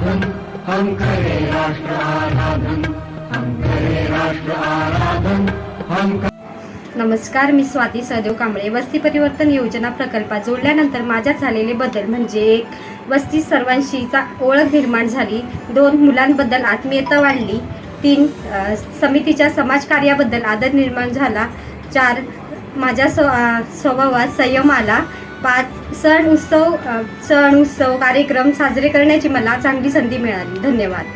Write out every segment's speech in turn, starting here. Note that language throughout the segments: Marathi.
आराधन हम करे राष्ट्र आराधन हम करे राष्ट्र आराधन हम नमस्कार मी स्वाती सहदेव कांबळे. वस्ती परिवर्तन योजना प्रकल्पात जोडल्यानंतर माझ्यात झालेले बदल म्हणजे एक वस्ती सर्वांशीचा ओळख निर्माण झाली दोन मुलांबद्दल आत्मीयता वाढली तीन समितीच्या समाजकार्याबद्दल आदर निर्माण झाला चार माझ्या स्व स्वभावात संयम आला पाच सण उत्सव सण उत्सव कार्यक्रम साजरे करण्याची मला चांगली संधी मिळाली. धन्यवाद.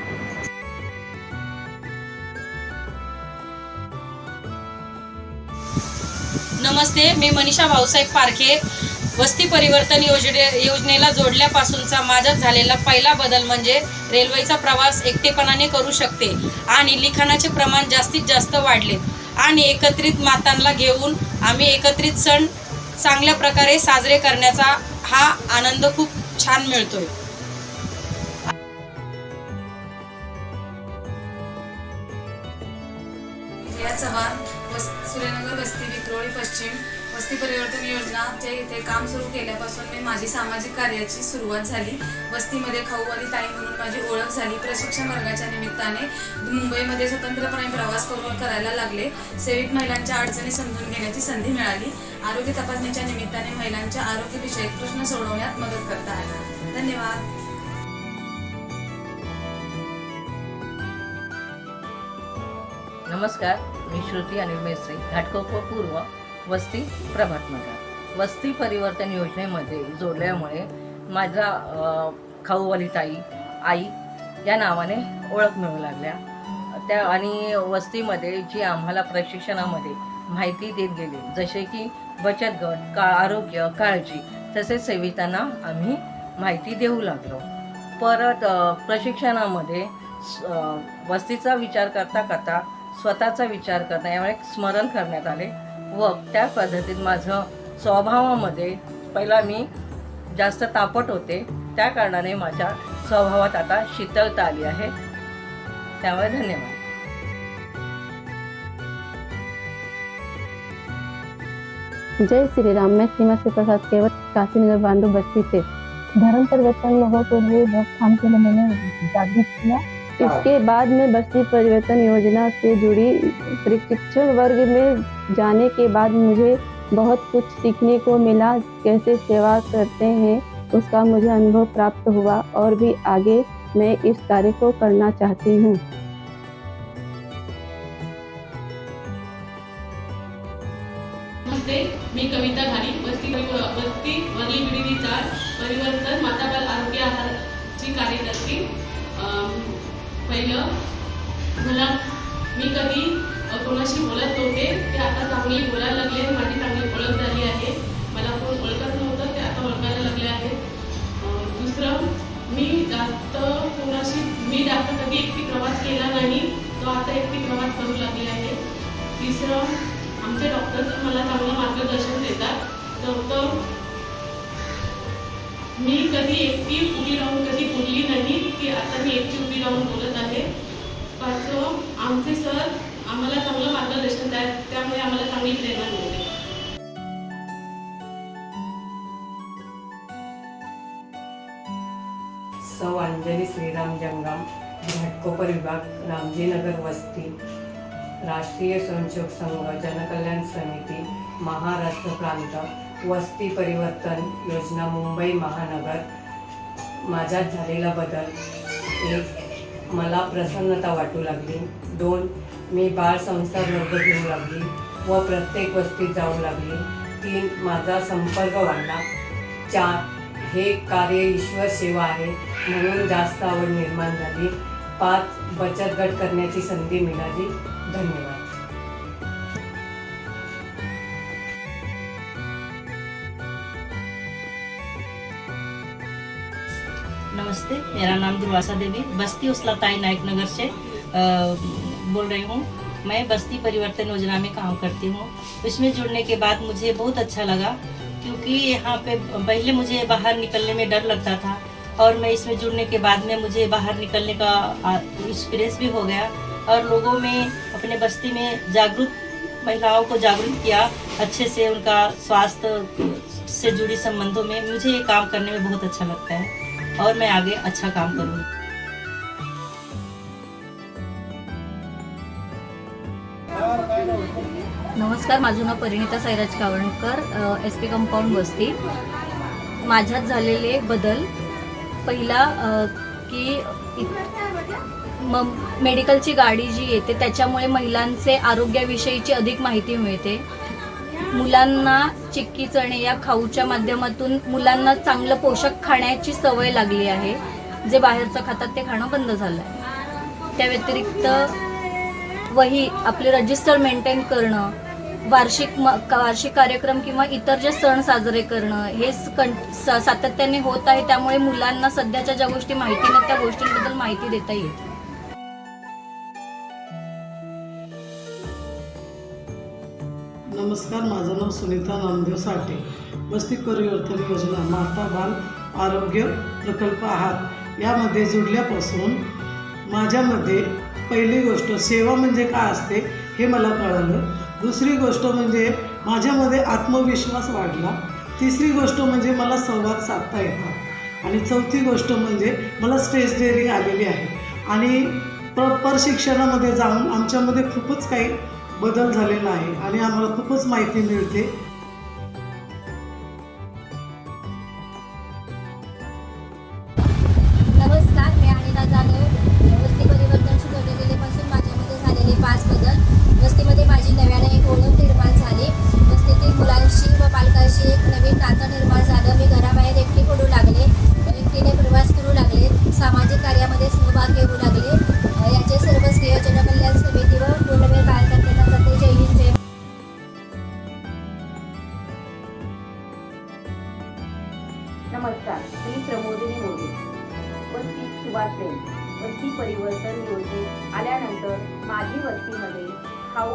नमस्ते मी मनीषा भाऊसाहेब पारखे. वस्ती परिवर्तन योजने योजनेला जोडल्यापासूनचा माझ्यात झालेला पहिला बदल म्हणजे रेल्वेचा प्रवास एकटेपणाने करू शकते आणि लिखाणाचे प्रमाण जास्तीत जास्त वाढले. आणि एकत्रित मातांना घेऊन आम्ही एकत्रित सण चांगल्या प्रकारे साजरे करण्याचा हा आनंद खूप छान मिळतोय. या चव्हाण वस सूर्यनगर वस्ती विक्रोळी पश्चिम वस्ती परिवर्तन योजनाचे इथे काम सुरू केल्यापासून मी माझी सामाजिक कार्याची सुरुवात झाली. वस्तीमध्ये खाऊ आणि ताई म्हणून माझी ओळख झाली. प्रशिक्षण वर्गाच्या निमित्ताने मुंबईमध्ये स्वतंत्रपणे प्रवास करून करायला लागले. सेविक महिलांच्या अडचणी समजून घेण्याची संधी मिळाली. आरोग्य तपासणीच्या निमित्ताने महिलांच्या आरोग्यविषयक प्रश्न सोडवण्यात मदत करता आला. धन्यवाद. नमस्कार मी श्रुती अनिल मेस्त्री घाटकोपर पूर्व वस्ती प्रभातनगर. वस्ती परिवर्तन योजनेमध्ये जोडल्यामुळे माझा खाऊवाली ताई आई या नावाने ओळख मिळू लागल्या. त्या आणि वस्तीमध्ये जी आम्हाला प्रशिक्षणामध्ये माहिती देत गेली जसे की बचत गट का आरोग्य काळजी तसेच सेवितांना आम्ही माहिती देऊ लागलो. परत प्रशिक्षणामध्ये स- वस्तीचा विचार करता करता स्वतःचा विचार करता यामुळे स्मरण करण्यात आले. व त्या पद्धतीत माझं स्वभावामध्ये पहिला मी जास्त तापट होते. त्या कारणाने माझ्या स्वभावात आता शीतलता आली आहे. त्यामुळे धन्यवाद. जय श्री राम मैं सीमा से प्रसाद केवट काशीनगर बांडू बस्ती से. धर्म परिवर्तन लोगों के लिए बहुत काम के लिए मैंने जागृत किया। इसके बाद में बस्ती परिवर्तन योजना से जुड़ी प्रशिक्षण वर्ग में जाने के बाद मुझे बहुत कुछ सीखने को मिला कैसे सेवा करते हैं उसका मुझे अनुभव प्राप्त हुआ और भी आगे मैं इस कार्य को करना चाहती हूँ। मी कविता वस्ती वस्ती वरली चार परिवर्तन आरोग्य अम, पहिलं मला मी कधी अ, कोणाशी बोलत नव्हते ते आता चांगली बोलायला लागले माझी चांगली ओळख झाली आहे. मला कोण ओळखत नव्हतं ते आता ओळखायला लागले आहे दुसरं मी जास्त कोणाशी मी जास्त कधी एकटी प्रवास केला नाही तो आता एकटी प्रवास करू लागले आहे. तिसरं आमचे डॉक्टर मला चांगलं मार्गदर्शन देतात. चौथं मी कधी एकटी उभी राहून कधी बोलली नाही की आता मी एकटी उभी राहून बोलत आहे. पाचवं आमचे सर आम्हाला चांगलं मार्गदर्शन द्या त्यामुळे आम्हाला चांगली प्रेरणा मिळते. सौ. अंजली श्रीराम जंगम घाटकोपर विभाग रामजीनगर वस्ती. राष्ट्रीय स्वयंसेवक संघ जनकल्याण समिती महाराष्ट्र प्रांत वस्ती परिवर्तन योजना मुंबई महानगर. माझ्यात झालेला बदल एक मला प्रसन्नता वाटू लागली. दोन मी बाळ संस्कार वर्ग घेऊ लागली व प्रत्येक वस्तीत जाऊ लागली. तीन माझा संपर्क वाढला. चार हे कार्य ईश्वर सेवा आहे म्हणून जास्त आवड निर्माण झाली. पाच बचत गट करण्याची संधी मिळाली. धन्यवाद. नमस्ते मेरा नाम दुर्वासा देवी. बस्ती उसलाताई नायक नगर से बोल रही हूँ, मैं बस्ती परिवर्तन योजना में काम करती हूँ। इसमें जुड़ने के बाद मुझे बहुत अच्छा लगा, क्योंकि यहाँ पे पहले मुझे बाहर निकलने में डर लगता था, और मैं इसमें जुड़ने के बाद में मुझे बाहर निकलने का एक्सपीरियंस भी हो गया, और लोगों में, अपने बस्ती में जागरूक, महिलाओं को जागरूक किया, अच्छे से उनका स्वास्थ्य से जुड़ी संबंधों में, मुझे ये काम करने में बहुत अच्छा लगता है, और मैं आगे अच्छा काम करूँगी। नमस्कार माझं नाव Parinita Sairaj Kavankar S P compound वस्ती. माझ्यात झालेले बदल पहिला की इ- म मेडिकलची गाडी जी येते त्याच्यामुळे महिलांचे आरोग्याविषयीची अधिक माहिती मिळते. मुलांना चिक्की चणे या खाऊच्या माध्यमातून मुलांना चांगलं पोषक खाण्याची सवय लागली आहे. जे बाहेरचं खातात ते खाणं बंद झालं आहे त्या व्यतिरिक्त वही आपले रजिस्टर मेंटेन करणं वार्षिक म वार्षिक कार्यक्रम किंवा इतर जे सण साजरे करणं हे कं- सातत्याने होत आहे. त्यामुळे मुलांना सध्याच्या ज्या गोष्टी माहिती नाहीत त्या गोष्टींबद्दल माहिती देता येईल. नमस्कार माझं नाव सुनीता नामदेव साठे. वस्ती परिवर्तन योजना माता बाल आरोग्य प्रकल्प आहार. यामध्ये जुडल्यापासून माझ्यामध्ये पहिली गोष्ट सेवा म्हणजे काय असते हे मला कळालं. दुसरी गोष्ट म्हणजे माझ्यामध्ये आत्मविश्वास वाढला. तिसरी गोष्ट म्हणजे मला संवाद साधता येतात आणि चौथी गोष्ट म्हणजे मला स्टेज डेअरिंग आलेली आहे. आणि प्र प्रशिक्षणामध्ये जाऊन आमच्यामध्ये खूपच काही बदल झालेला आहे. आणि आम्हाला खूपच माहिती मिळते. नमस्कार मी प्रमोदिनी मोदी. वस्ती सुभाष बेन वस्ती परिवर्तन योजनेत आल्यानंतर माझी वस्तीमध्ये खाऊ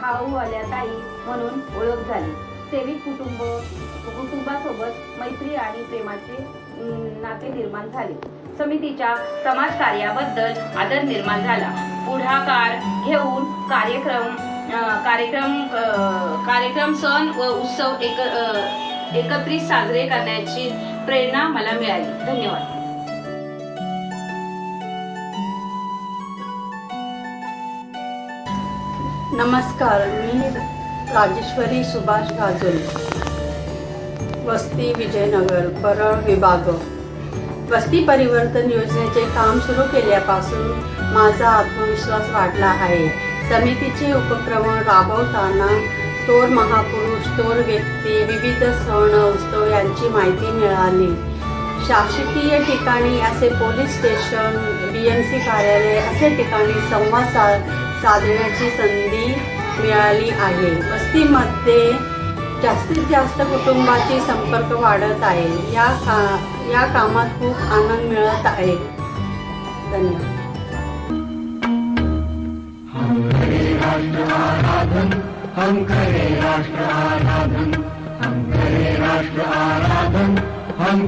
खाऊ आल्या ताई म्हणून ओळख झाली. सेवी कुटुंब कुटुंबासोबत मैत्री आणि प्रेमाचे नाते निर्माण झाले. समितीच्या समाज कार्याबद्दल आदर निर्माण झाला. पुढाकार घेऊन कार्यक्रम कार्यक्रम कार्यक्रम सण व उत्सव एक एकत्रित साजरे करण्याची प्रेरणा मला मिळाली. धन्यवाद. नमस्कार मी राजेश्वरी सुभाष गाजोल वस्ती विजयनगर परळ विभाग. वस्ती परिवर्तन योजनेचे काम सुरू केल्यापासून माझा आत्मविश्वास वाढला आहे. समितीचे उपक्रम राबवताना थोर महापुरुष थोर व्यक्ती विविध सण उत्सव यांची माहिती मिळाली. शासकीय ठिकाणी असे police station B M C कार्यालय असे ठिकाणी संवाद सा साधण्याची संधी मिळाली आहे. वस्तीमध्ये जास्तीत जास्त कुटुंबाची संपर्क वाढत आहे. या का या कामात खूप आनंद मिळत आहे. धन्यवाद. राष्ट्र आराधन राष्ट्र आराधन